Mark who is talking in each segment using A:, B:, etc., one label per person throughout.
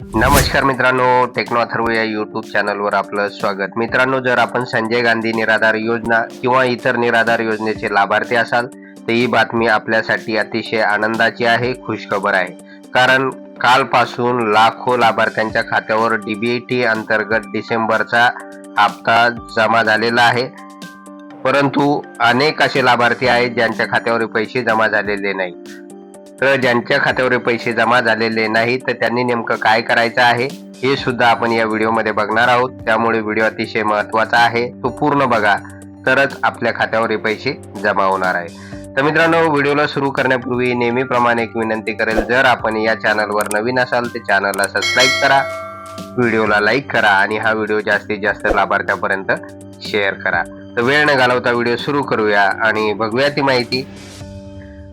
A: नमस्कार मित्रांनो टेक्नो अथर्व या युट्यूब चॅनलवर आपलं स्वागत. मित्रांनो जर आपण संजय गांधी निराधार योजना किंवा इतर निराधार योजनेचे लाभार्थी असाल तर ही बातमी आपल्यासाठी अतिशय आनंदाची आहे खुशखबर आहे. कारण कालपासून लाखो लाभार्थ्यांच्या खात्यावर डीबीटी अंतर्गत डिसेंबरचा हप्ता जमा झालेला आहे. परंतु अनेक असे लाभार्थी आहेत ज्यांच्या खात्यावर पैसे जमा झालेले नाही. तर ज्यांच्या खात्यावर पैसे जमा झालेले नाही तर त्यांनी नेमकं काय करायचं आहे हे सुद्धा आपण या व्हिडिओमध्ये बघणार आहोत. त्यामुळे व्हिडिओ अतिशय महत्त्वाचा आहे. तो पूर्ण बघा. तरच आपल्या खात्यावर हे पैसे जमा होणार आहे. तर मित्रांनो व्हिडिओला सुरू करण्यापूर्वी नेहमीप्रमाणे एक विनंती करेल. जर आपण या चॅनलवर नवीन असाल तर चॅनलला सबस्क्राईब करा. व्हिडिओला लाईक करा आणि हा व्हिडिओ जास्तीत जास्त लाभार्थ्यापर्यंत शेअर करा. तर वेळ न घालवता व्हिडिओ सुरू करूया आणि बघूया ती माहिती.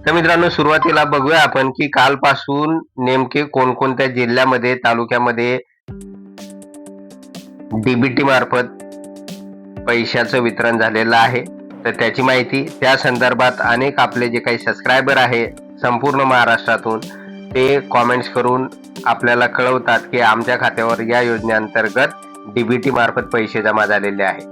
A: तर मित्रांनो सुरुवातीला बघूया आपण की कालपासून नेमके कोणकोणत्या जिल्ह्यामध्ये तालुक्यामध्ये डीबीटी मार्फत पैशाचं वितरण झालेलं आहे. तर त्याची माहिती त्या संदर्भात अनेक आपले जे काही सबस्क्रायबर आहे संपूर्ण महाराष्ट्रातून ते कॉमेंट्स करून आपल्याला कळवतात की आमच्या खात्यावर या योजनेअंतर्गत डीबीटी मार्फत पैसे जमा झालेले आहे.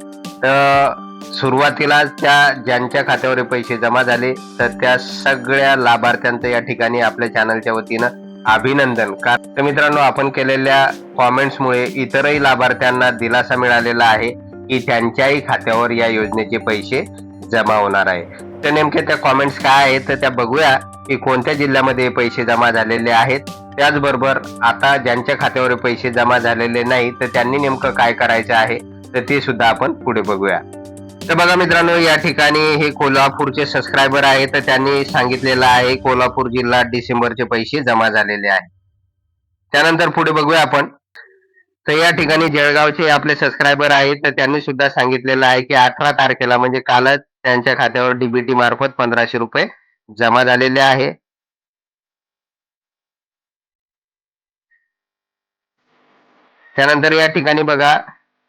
A: तर सुरुवातीला त्या ज्यांच्या खात्यावर पैसे जमा झाले तर त्या सगळ्या लाभार्थ्यांचं या ठिकाणी आपल्या चॅनलच्या वतीनं अभिनंदन. का तर मित्रांनो आपण केलेल्या कॉमेंट्समुळे इतरही लाभार्थ्यांना दिलासा मिळालेला आहे की त्यांच्याही खात्यावर या योजनेचे पैसे जमा होणार आहे. तर नेमक्या त्या कॉमेंट्स काय आहेत तर त्या बघूया की कोणत्या जिल्ह्यामध्ये पैसे जमा झालेले आहेत. त्याचबरोबर आता ज्यांच्या खात्यावर पैसे जमा झालेले नाही तर त्यांनी नेमकं काय करायचं आहे तर ते सुद्धा आपण पुढे बघूया. तर बघा मित्रांनो या ठिकाणी हे कोल्हापूरचे सबस्क्रायबर आहे तर त्यांनी सांगितलेलं आहे कोल्हापूर जिल्हा डिसेंबरचे पैसे जमा झालेले आहे त्यानंतर पुढे बघूया आपण. तर या ठिकाणी जळगावचे आपले सबस्क्रायबर आहेत. तर त्यांनी सुद्धा सांगितलेलं आहे की अठरा तारखेला म्हणजे कालच त्यांच्या खात्यावर डीबीटी मार्फत पंधराशे रुपये जमा झालेले आहे. त्यानंतर या ठिकाणी बघा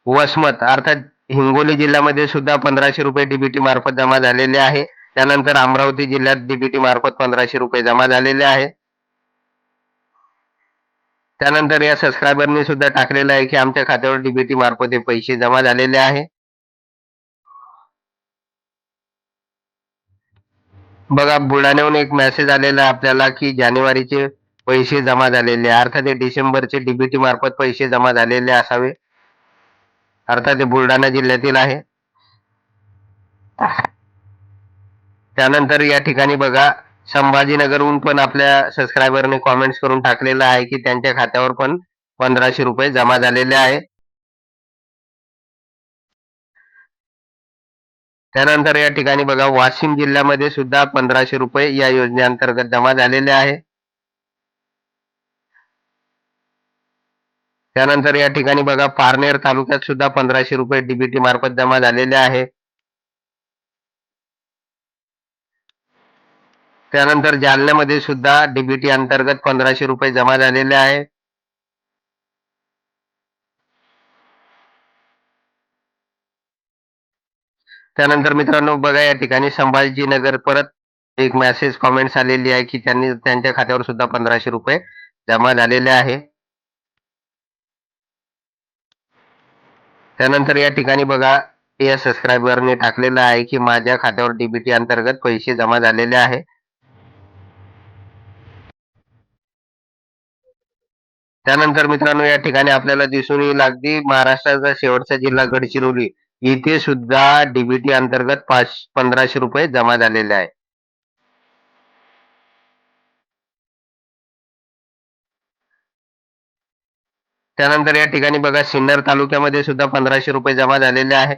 A: वसमत अर्थात हिंगोली जिल्ह्यामध्ये सुद्धा पंधराशे रुपये डीबीटी मार्फत जमा झालेले आहे. त्यानंतर अमरावती जिल्ह्यात डीबीटी मार्फत पंधराशे रुपये जमा झालेले आहे. त्यानंतर या सबस्क्रायबरने सुद्धा टाकलेलं आहे की आमच्या खात्यावर डीबीटी मार्फत हे पैसे जमा झालेले आहे. बघा बुलढाण्याहून एक मेसेज आलेला आपल्याला की जानेवारीचे पैसे जमा झालेले अर्थात डिसेंबरचे डीबीटी मार्फत पैसे जमा झालेले असावे. अर्थात हे बुलढाणा जिल्ह्यातील आहे. त्यानंतर या ठिकाणी बघा संभाजीनगरहून पण आपल्या सबस्क्रायबरने कॉमेंट्स करून टाकलेलं आहे की त्यांच्या खात्यावर पण पंधराशे रुपये जमा झालेले आहे. त्यानंतर या ठिकाणी बघा वाशिम जिल्ह्यामध्ये सुद्धा पंधराशे रुपये या योजनेअंतर्गत जमा झालेले आहे. त्यानंतर या ठिकाणी बघा पारनेर तालुक्यात सुद्धा पंधराशे रुपये डीबीटी मार्फत जमा झालेले आहे. त्यानंतर जालन्यामध्ये सुद्धा डीबीटी अंतर्गत पंधराशे रुपये जमा झालेले आहे. त्यानंतर मित्रांनो बघा या ठिकाणी संभाजीनगर परत एक मेसेज कॉमेंट्स आलेली आहे की त्यांनी त्यांच्या खात्यावर सुद्धा पंधराशे रुपये जमा झालेले आहे. त्यानंतर या ठिकाणी बघा या सबस्क्रायबरने टाकलेलं आहे की माझ्या खात्यावर डीबीटी अंतर्गत पैसे जमा झालेले आहे. त्यानंतर मित्रांनो या ठिकाणी आपल्याला दिसून येईल अगदी महाराष्ट्राचा शेवटचा जिल्हा गडचिरोली. इथे सुद्धा डीबीटी अंतर्गत पाच पंधराशे रुपये जमा झालेले आहे. त्यानंतर या ठिकाणी बघा सिन्नर तालुक्यामध्ये सुद्धा पंधराशे रुपये जमा झालेले आहे.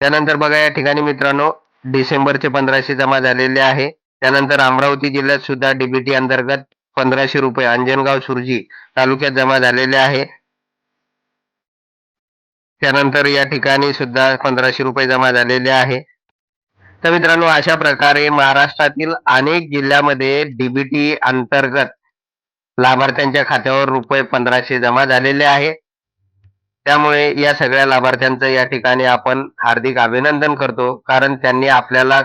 A: त्यानंतर बघा या ठिकाणी मित्रांनो डिसेंबरचे पंधराशे जमा झालेले आहे. त्यानंतर अमरावती जिल्ह्यात सुद्धा डीबीटी अंतर्गत पंधराशे रुपये अंजनगाव सुरजी तालुक्यात जमा झालेले आहे. त्यानंतर या ठिकाणी सुद्धा पंधराशे रुपये जमा झालेले आहे. तर मित्रांनो अशा प्रकारे महाराष्ट्रातील अनेक जिल्ह्यामध्ये डीबीटी अंतर्गत लाभार्थ्यांच्या खात्यावर रुपये पंधराशे जमा झालेले आहे. त्यामुळे या सगळ्या लाभार्थ्यांचं या ठिकाणी आपण हार्दिक अभिनंदन करतो. कारण त्यांनी आपल्याला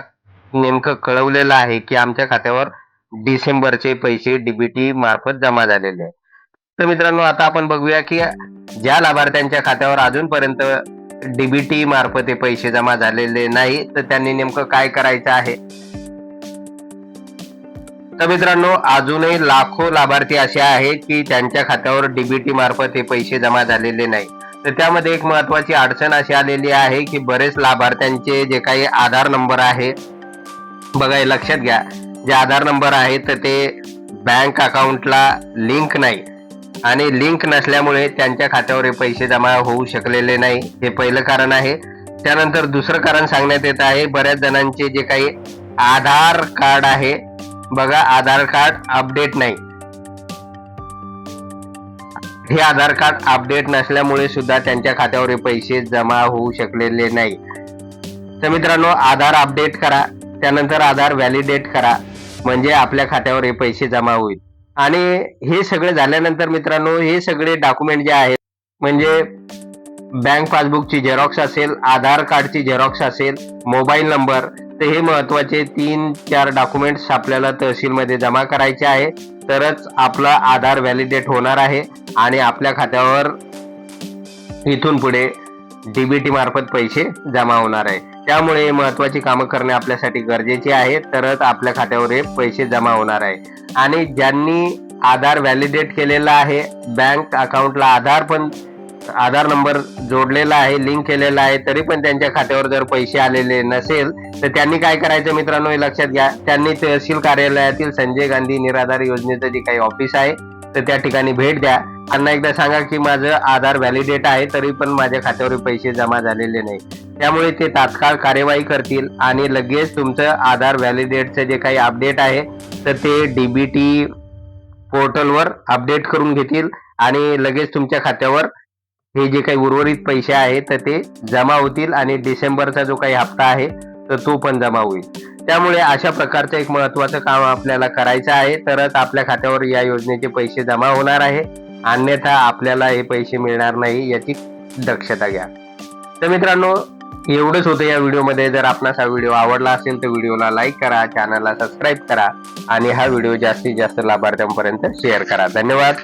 A: नेमकं कळवलेलं आहे की आमच्या खात्यावर डिसेंबरचे पैसे डीबीटी मार्फत जमा झालेले आहे. तर मित्रांनो आता आपण बघूया की ज्या लाभार्थ्यांच्या खात्यावर अजूनपर्यंत डीबीटी मार्फत हे पैसे जमा झालेले नाही तर त्यांनी नेमकं काय करायचं आहे? तर मित्रांनो अजूनही लाखो लाभार्थी असे आहेत की त्यांच्या खात्यावर डीबीटी मार्फत हे पैसे जमा झालेले नाही. तर त्यामध्ये एक महत्वाची अडचण अशी आलेली आहे की बरेच लाभार्थ्यांचे जे काही आधार नंबर आहे बघा लक्षात घ्या. जे आधार नंबर आहे तर ते बँक अकाउंटला लिंक नाही. आणि लिंक नसल्यामुळे त्यांच्या खात्यावर पैसे जमा होऊ शकलेले नाही. हे पहिलं कारण आहे. त्यानंतर दुसरं कारण सांगण्यात येत आहे. बऱ्याच जणांचे जे काही आधार कार्ड आहे बघा आधार कार्ड अपडेट नाही. हे आधार कार्ड अपडेट नसल्यामुळे सुद्धा त्यांच्या खात्यावर पैसे जमा होऊ शकलेले नाही. तर मित्रांनो आधार अपडेट करा. त्यानंतर आधार व्हॅलिडेट करा. म्हणजे आपल्या खात्यावर हे पैसे जमा होईल. आणि हे सगळे झाल्यानंतर मित्रांनो हे सगळे डॉक्युमेंट जे आहेत म्हणजे बँक पासबुकची झेरॉक्स असेल आधार कार्डची झेरॉक्स असेल मोबाईल नंबर तर हे महत्त्वाचे तीन चार डॉक्युमेंट्स आपल्याला तहसीलमध्ये जमा करायचे आहे. तरच आपला आधार व्हॅलिडेट होणार आहे आणि आपल्या खात्यावर इथून पुढे डीबीटी मार्फत पैसे जमा होणार आहे. त्यामुळे महत्वाची कामं करणे आपल्यासाठी गरजेचे आहे. तरच आपल्या खात्यावर हे पैसे जमा होणार आहे. आणि ज्यांनी आधार व्हॅलिडेट केलेला आहे बँक अकाउंटला आधार पण आधार नंबर जोडलेला आहे लिंक केलेला आहे तरी पण त्यांच्या खात्यावर जर पैसे आलेले नसेल तर त्यांनी काय करायचं मित्रांनो हे लक्षात घ्या. त्यांनी तहसील कार्यालयातील संजय गांधी निराधार योजनेचं जे काही ऑफिस आहे तर त्या ठिकाणी भेट द्या. त्यांना एकदा सांगा की माझं आधार व्हॅलिडेट आहे तरी पण माझ्या खात्यावर पैसे जमा झालेले नाही. त्यामुळे ते तात्काळ कार्यवाही करतील आणि लगेच तुमचं आधार व्हॅलिडेटचं जे काही अपडेट आहे तर ते डीबीटी पोर्टलवर अपडेट करून घेतील आणि लगेच तुमच्या खात्यावर हे जे काही उर्वरित पैसे आहेत तर ते जमा होतील आणि डिसेंबरचा जो काही हप्ता आहे तर तो पण जमा होईल. त्यामुळे अशा प्रकारचं एक महत्वाचं काम आपल्याला करायचं आहे तरच आपल्या खात्यावर या योजनेचे पैसे जमा होणार आहे. अन्यथा आपल्याला हे पैसे मिळणार नाही याची दक्षता घ्या. तर मित्रांनो एवढंच होतं या व्हिडिओमध्ये. जर आपणास हा व्हिडिओ आवडला असेल तर व्हिडिओला लाईक करा चॅनलला सबस्क्राईब करा आणि हा व्हिडिओ जास्तीत जास्त लाभार्थ्यांपर्यंत शेअर करा. धन्यवाद.